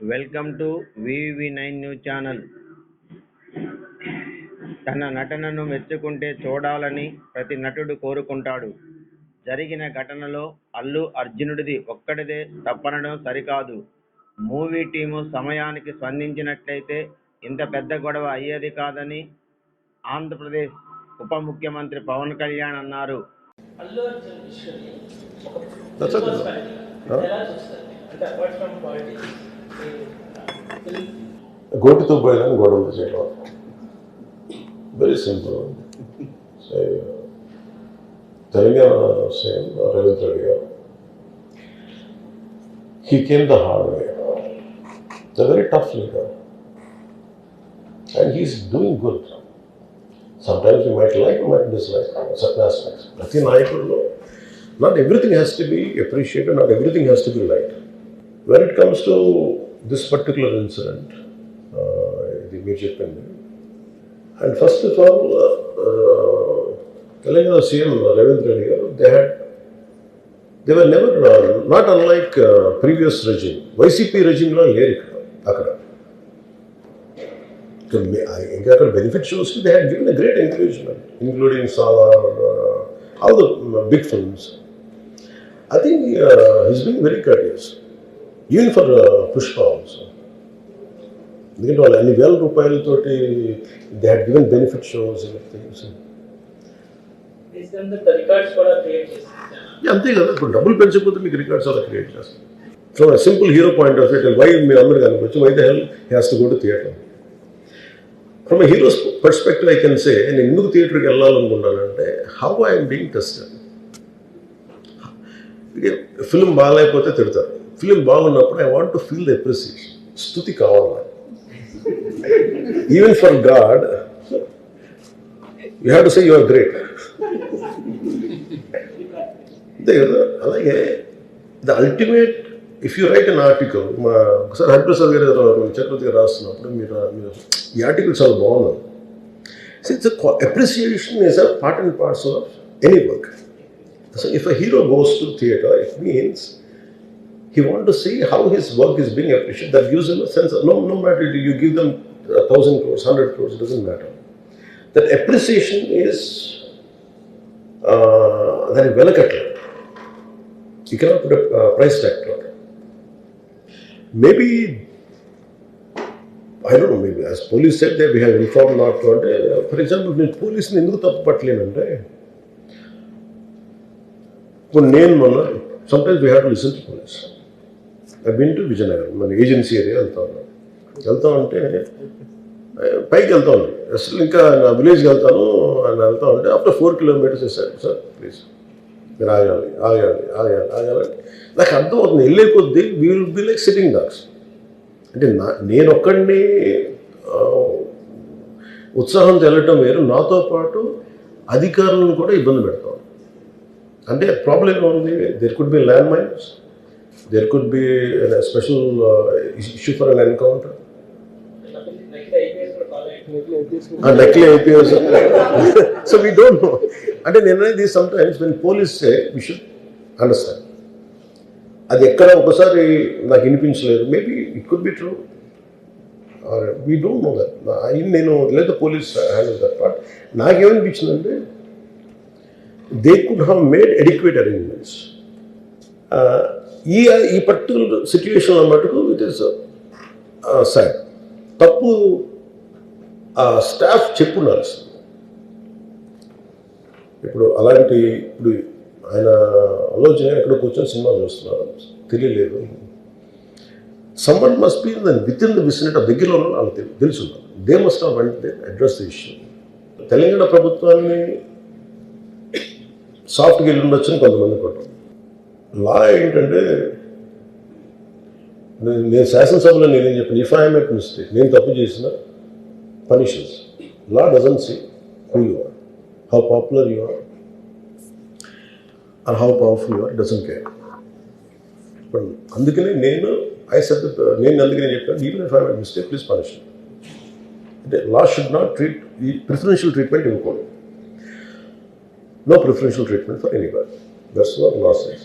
Welcome to V V nine news channel. తన నటనను మెచ్చుకుంటే చూడాలని ప్రతి నటుడు కోరుకుంటాడు. జరిగిన ఘటనలో అల్లు అర్జునుడిది ఒక్కడిదే తప్పనడం సరికాదు. మూవీ టీము సమయానికి స్పందించినట్లయితే ఇంత పెద్ద గొడవ అయ్యేది కాదని ఆంధ్రప్రదేశ్ ఉప ముఖ్యమంత్రి పవన్ కళ్యాణ్ అన్నారు. అల్లు అర్జున్ ఒక Huh? ఎలా చూస్తారు అంటే అపార్ట్ ఫ్రమ్ పాలిటిక్స్ గోటితో పోయినా గొడవలు చేయడం very simple Telangana same Revanth Reddy garu. He came the hard way the very tough leader and he's doing good sometimes you might like might dislike certain aspects ప్రతి నాయకుడిలో not everything has to be appreciated not everything has to be like when it comes to this particular incident ఇది మీరు చెప్పింది and first of all Telangana CM Revanth Reddy garu they had they were never not unlike previous regime YCP రెజిమ్లో లేరు ఇక్కడ అక్కడ ఇక్కడ మే- ఆ- ఇంకా అక్కడ benefit shows they had given a great encouragement including Salaar all the big films I think uh, he's being very courteous, even for uh, Pushpa also. ఎందుకంటే వాళ్ళు అన్ని వేల రూపాయలతోటి they had given benefit shows అంతే కదా. ఇప్పుడు డబ్బులు పెంచకపోతే మీకు రికార్డ్స్ అలా క్రియేట్ చేస్తారు. From simple hero point of view why మీరు అందరు కనుకోవచ్చు why the hell has to go to theatre from heroes perspective I can say నేను ఎందుకు థియేటర్కి వెళ్ళాలనుకుంటానంటే how I'm being tested film బాగాలేకపోతే తిడతారు. ఫిల్మ్ బాగున్నప్పుడు I want to feel the appreciation స్థుతి కావాలి even for god you have to say you are great అంతే కదా అలాగే the ultimate if you write an article మా ఒకసారి హరిప్రసాద్ గారు మన చక్రవర్తి గారు రాస్తున్నప్పుడు మీరు మీరు ఈ ఆర్టికల్ చాలా బాగుంది it's appreciation is a part and parts of any work So if a hero goes to theatre, it means he want to see how his work is being appreciated. That gives him a sense of no, no matter do you give them a thousand crores, hundred crores, it doesn't matter. That appreciation is uh, that is వెలకట్ల You cannot put a uh, price tag to it. Maybe I don't know, maybe as police said that we have informed not to అంటే for example నేను పోలీస్ని ఎందుకు తప్పు పట్టలేనంటే ఇప్పుడు నేను మొన్న sometimes we have to listen to police I been to Vizianagaram మన agency area వెళ్తా ఉన్నాను వెళ్తా ఉంటే పైకి వెళ్తా ఉన్నాను అసలు ఇంకా నా విలేజ్కి వెళ్తాను అని వెళ్తా ఉంటే after four kilometres sir sir please మీరు ఆగాలి ఆగాలి ఆగాలి ఆగాలి. నాకు అర్థమవుతుంది వెళ్ళే కొద్దీ we will be like sitting dogs అంటే నా నేను ఒక్కడిని ఉత్సాహం తెలటం వేరు. నాతో పాటు అధికారులను కూడా ఇబ్బంది పెడతాను అంటే ప్రాబ్లం ఉంది there could be land mines there could be special issue for an encounter next IPS నకిలీ సో వీ డోంట్ నో అంటే నేను అనేది sometimes when police say we should understand అది ఎక్కడ ఒకసారి నాకు వినిపించలేదు. Maybe it could be true we don't know that నేను లేదా పోలీస్ హ్యాండిల్ దట్ పార్ట్ నాకేమనిపించిందంటే they could have made adequate arrangements ఈ ఈ పర్టికులర్ సిచ్యువేషన్లో మటుకు ఇట్ ఈస్ సాడ్ తప్పు స్టాఫ్ చెప్పుండాల్సింది ఇప్పుడు అలాంటి ఇప్పుడు ఆయన ఆలోచన ఎక్కడ కూర్చొని సినిమా చూస్తున్నారు. తెలియలేదు. Someone must be done with in the vicinity దగ్గరలో ఉన్న వాళ్ళకి తెలుసు. They must not went address the issue Telangana ప్రభుత్వాన్ని సాఫ్ట్గా వెళ్ళి ఉండొచ్చని కొంతమంది పట్టు లా ఏంటంటే నేను శాసనసభలో నేనేం చెప్పాను? ఇఫ్ ఐఎమ్ ఎట్ మిస్టేక్ నేను తప్పు చేసిన punishments law doesn't see who you are how popular you are are how powerful you are doesn't care ఇప్పుడు అందుకనే నేను ఐ సెట్ నేను అందుకనే చెప్పాను even if I'm at mistake please punish అంటే లా షుడ్ నాట్ ట్రీట్ ఈ preferential treatment ఇవ్వకూడదు. No preferential treatment for any that's our law sense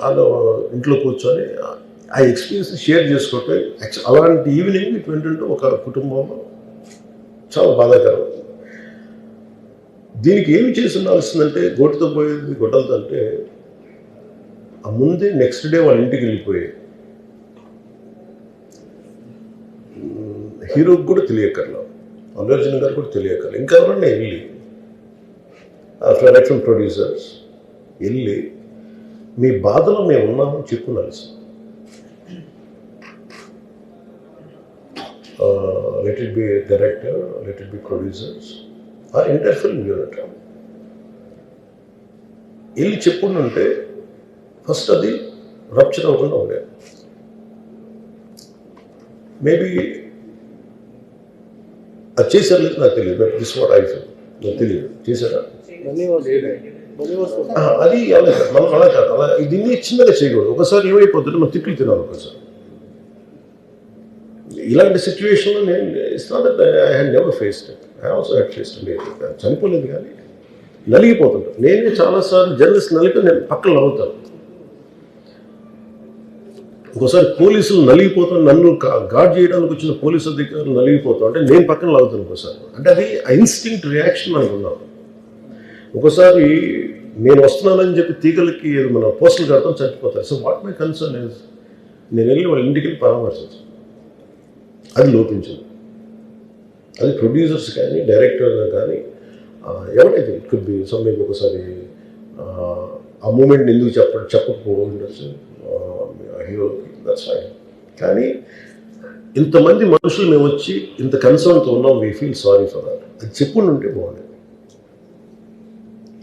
వాళ్ళు ఇంట్లో కూర్చొని ఆ ఎక్స్పీరియన్స్ షేర్ చేసుకోవటం అలాంటి ఈవినింగ్ ఇటువంటి ఒక కుటుంబంలో చాలా బాధాకరం. దీనికి ఏమి చేసి ఉండాల్సిందంటే గోటుతో పోయేది గొడ్డలతో అంటే ఆ ముందే నెక్స్ట్ డే వాళ్ళ ఇంటికి వెళ్ళిపోయాయి హీరోకి కూడా తెలియకర్లా అల్లు అర్జున్ గారు కూడా తెలియకర్లా ఇంకా ఎవరన్నా వెళ్ళి ఆ డైరెక్షన్ ప్రొడ్యూసర్స్ వెళ్ళి మీ బాధలో మేము ఉన్నామని చెప్పున్నారు sir let it be director let it be producers ఆ ఎంటైర్ ఫిల్మ్ యూనిట్ వెళ్ళి చెప్పుంటే ఫస్ట్ అది రప్చర్ అవ్వకుండా ఉండేది. మేబీ అది చేశారు లేదు నాకు తెలియదు but this what I feel నాకు తెలియదు. చేశారా? అది మనం అలా కాదు. అలా దీన్ని చిన్నగా చేయకూడదు. ఒకసారి ఏమైపోతుంటే మనం తిట్లు తినాలి ఒకసారి. ఇలాంటి సిచ్యువేషన్లో నేను it's not that I had never faced I also had faced లేదు చనిపోలేదు కానీ నలిగిపోతుంటాను నేనే చాలాసార్లు జర్నలిస్ట్ నలిపి నేను పక్కన నవ్వుతాను. ఒకసారి పోలీసులు నలిగిపోతాను నన్ను గార్డ్ చేయడానికి వచ్చిన పోలీసు అధికారులు నలిగిపోతాం అంటే నేను పక్కన లాగుతాను ఒకసారి. అంటే అది ఇన్స్టింక్ట్ రియాక్షన్ మనకు ఉన్నాం ఒకసారి నేను వస్తున్నానని చెప్పి తీగలకి మన పోస్టులు కడతాం చచ్చిపోతారు. So what my concern is నేను వెళ్ళి వాళ్ళ ఇంటికి వెళ్ళి పరామర్శించాను. అది లోపించింది. అది ప్రొడ్యూసర్స్ కానీ డైరెక్టర్ కానీ ఎవరైతే ఇట్ కుడ్ బి సమ్మెకి ఒకసారి ఆ, మూమెంట్ని మూమెంట్ ఎందుకు చెప్ప చెప్పకపోవడం ఉండొచ్చు. హీరో దట్స్ ఫైన్ కానీ ఇంతమంది మనుషులు మేము వచ్చి ఇంత కన్సర్న్తో ఉన్నాం we feel sorry for that అది చెప్పుండి ఉంటే బాగుండేది.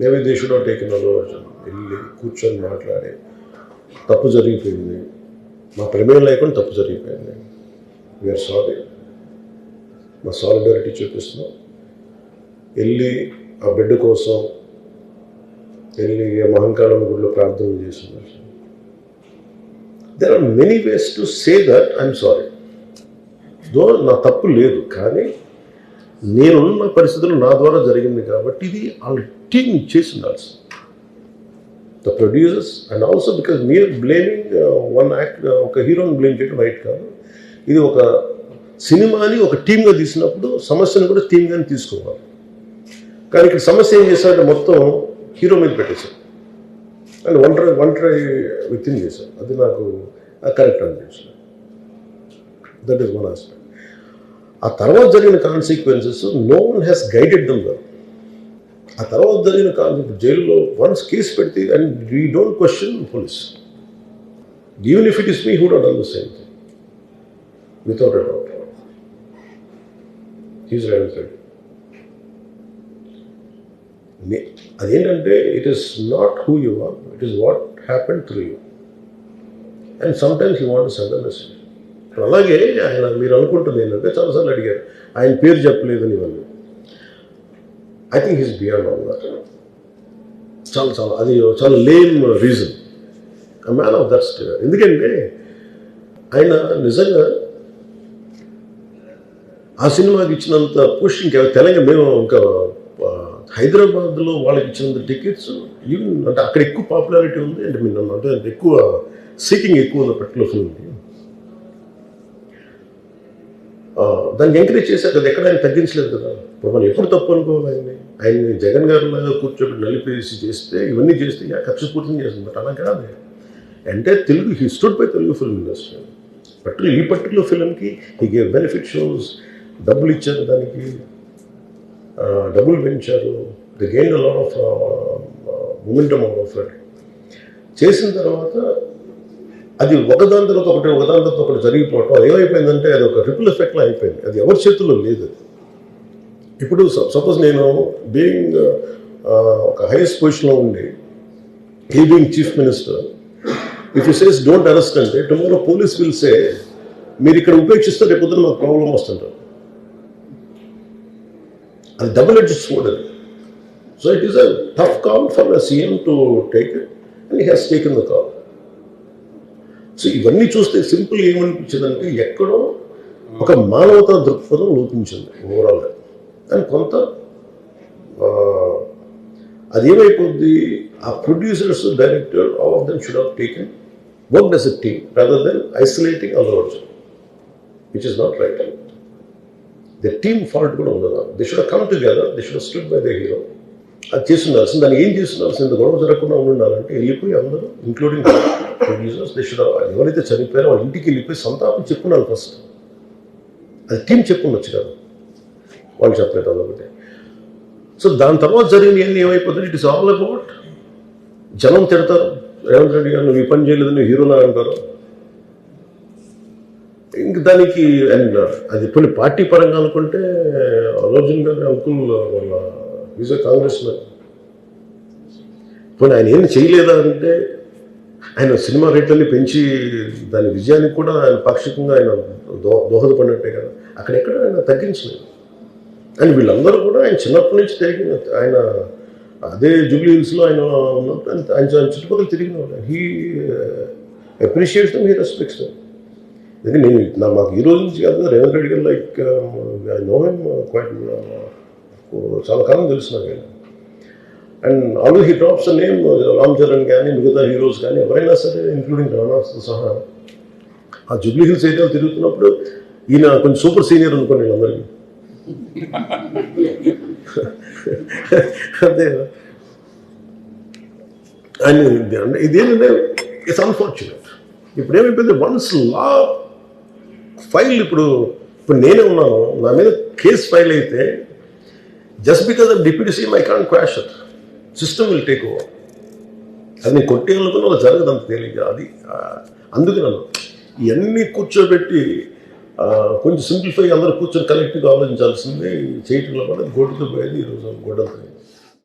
మేబీ దే షుడ్ నాట్ వెళ్ళి కూర్చొని మాట్లాడి. తప్పు జరిగిపోయింది. మా ప్రమేయం లేకుండా తప్పు జరిగిపోయింది. వీఆర్ సారీ మా సాలిడారిటీ చూపిస్తున్నాం. వెళ్ళి ఆ బిడ్డ కోసం వెళ్ళి మహంకాళం గుడిలో ప్రార్థన చేస్తున్నారు. There are many ways to say that I'm sorry though నా తప్పు లేదు కానీ నేనున్న పరిస్థితులు నా ద్వారా జరిగింది కాబట్టి ఇది ఆల్రెడీ వాళ్ళ టీమ్ చేసి ఉండాల్సింది the producers and also because మీరు బ్లేమింగ్ వన్ యాక్ట్ ఒక హీరోని బ్లేమ్ చేయడం రైట్ కాదు. ఇది ఒక సినిమాని ఒక టీమ్గా తీసినప్పుడు సమస్యను కూడా టీమ్గానే తీసుకోవాలి. కానీ ఇక్కడ సమస్య ఏం చేశారంటే మొత్తం హీరో మీద పెట్టేశారు. అండ్ ఒంటరి ఒంటరి వ్యక్తిని చేశారు. అది నాకు కరెక్ట్ అనిపించింది దట్ ఈస్ వన్ ఆస్పెక్ట్ ఆ తర్వాత జరిగిన consequences no one has guided them well ఆ తర్వాత జరిగిన కాన్సెప్ట్ జైల్లో వన్స్ కేసు పెడితే and we don't question police even if it is me who డోట్ done the same thing without a doubt he's ready అదేంటంటే it is not who you are it is what happen through you and sometimes you want send a message అలాగే ఆయన మీరు అనుకుంటుంది ఏంటంటే చాలాసార్లు అడిగారు. ఆయన పేరు చెప్పలేదని ఇవన్నీ. I think he's beyond all that చాలా చాలా అది చాలా lame reason man of that stay ఎందుకంటే ఆయన నిజంగా ఆ సినిమాకి ఇచ్చినంత పుష్ ఇంకా తెలంగాణ మేము ఇంకా హైదరాబాద్లో వాళ్ళకి ఇచ్చినంత టికెట్స్ ఈవెన్ అంటే అక్కడ ఎక్కువ పాపులారిటీ ఉంది అంటే మీరు నన్ను అంటే ఎక్కువ సీకింగ్ ఎక్కువ ఉన్న పర్టికులర్ ఫిల్మ్కి దాన్ని ఎంకరేజ్ చేశారు. కదా ఎక్కడ ఆయన తగ్గించలేదు కదా. ఇప్పుడు మనం ఎప్పుడు తప్పు అనుకోవాలి ఆయన్ని? ఆయన్ని జగన్ గారి లాగా కూర్చోబెట్టి నలిపేసి చేస్తే ఇవన్నీ చేస్తే ఇక కక్ష పూర్తి చేస్తుంది. బట్ అలా కాదు. అంటే Telugu he stood by Telugu film industry particular ఈ పర్టికులర్ ఫిల్మ్కి హీ గేవ్ బెనిఫిట్ షోస్ డబ్బులు ఇచ్చారు దానికి. డబ్బులు పెంచారు. The gain lot of momentum of చేసిన తర్వాత అది ఒకదాని తర్వాత ఒకటి ఒకదాని తర్వాత ఒకటి జరిగిపోవటం. అది ఏమైపోయిందంటే అది ఒక రిపుల్ ఎఫెక్ట్లో అయిపోయింది. అది ఎవరి చేతుల్లో లేదు అది. ఇప్పుడు సపోజ్ నేను బీయింగ్ ఒక హైయెస్ట్ పొజిషన్లో ఉండి he being chief minister if you says don't arrest అంటే టుమారో పోలీస్ విల్ సే మీరు ఇక్కడ ఉపేక్షిస్తే రేపు పొద్దున మాకు ప్రాబ్లం వస్తుంటారు. అది డబుల్ ఎడ్జ్ స్వోర్డ్ అది. So it is a tough call for a CM to take it and he has taken the call so ఇవన్నీ చూస్తే సింపుల్ ఏమనిపించిందంటే ఎక్కడో ఒక మానవతా దృక్పథం లోపించింది ఓవరాల్గా కానీ కొంత అదేమైపోద్ది అది ఏమైపోద్ది? ఆ producers director all of them should have taken work does a team rather than isolating others which is not right the team fault కూడా ఉండదు. They should come together they should stood by the hero అది చేస్తుండాల్సింది దాన్ని ఏం చేస్తుండాల్సింది గొడవ జరగకుండా ఉండాలంటే వెళ్ళిపోయి అందరూ ఇంక్లూడింగ్ ప్రొడ్యూసర్స్ దే షుడ్ ఎవరైతే చనిపోయారో వాళ్ళ ఇంటికి వెళ్ళిపోయి సంతాపం చెప్పున్నారు ఫస్ట్ అది టీం చెప్పుండొచ్చు కదా. వాళ్ళు చెప్పలేదు అదొకటి సో దాని తర్వాత జరిగినవన్నీ ఏమైపోతుంది ఇట్ ఇస్ ఆల్ అబౌట్ జనం తిడతారు. రేవంత్ రెడ్డి గారు నువ్వు ఈ పని చేయలేదు నువ్వు హీరోనా అంటారు. ఇంక దానికి అండ్ అది కొన్ని పార్టీ పరంగా అనుకుంటే అర్జున్ గారి అంకుల్ వాళ్ళ ఈజ్ కాంగ్రెస్ మ్యాన్ పోనీ ఆయన ఏం చేయలేదా అంటే ఆయన సినిమా రేట్లన్నీ పెంచి దాని విజయానికి కూడా ఆయన పాక్షికంగా ఆయన దో దోహదపడినట్టే కదా. అక్కడెక్కడ ఆయన తగ్గించలేదు. అండ్ వీళ్ళందరూ కూడా ఆయన చిన్నప్పటి నుంచి తిరిగిన ఆయన అదే జూబ్లీ హిల్స్లో ఆయన ఉన్నప్పుడు ఆయన ఆయన చుట్టుపక్కల తిరిగిన వాళ్ళు హీ అప్రిషియేట్స్ హీ రెస్పెక్ట్స్ అందుకే నేను నా మాకు ఈ రోజు నుంచి కాదు Revanth Reddy garu like I know him quite చాలా కాలం తెలుసు నాకు ఆయన. And already he drops name Ram Charan కానీ మిగతా హీరోస్ కానీ ఎవరైనా సరే ఇంక్లూడింగ్ రాణాస్తో సహా. ఆ జూబ్లీ హిల్స్ ఏరియాలో తిరుగుతున్నప్పుడు ఈయన కొంచెం సూపర్ సీనియర్ అనుకోండి అందరికీ అంతే కదా అండ్ అంటే ఇదేంటంటే ఇట్స్ అన్ఫార్చునేట్ ఇప్పుడు ఏమైపోయింది? వన్స్ లా ఫైల్ ఇప్పుడు ఇప్పుడు నేనే ఉన్నాను. నా మీద కేసు ఫైల్ అయితే just because of deputy CM I can quash system will take over. అది నేను కొట్టేయాలనుకున్న అలా జరగదు అంత తేలిక అది అందుకే నన్ను ఇవన్నీ కూర్చోబెట్టి కొంచెం సింప్లిఫై అందరూ కూర్చొని కలెక్టివ్గా ఆలోచించాల్సింది. చేయటంలో కూడా గోటుతో పోయేది ఈరోజు గొడ్డలతో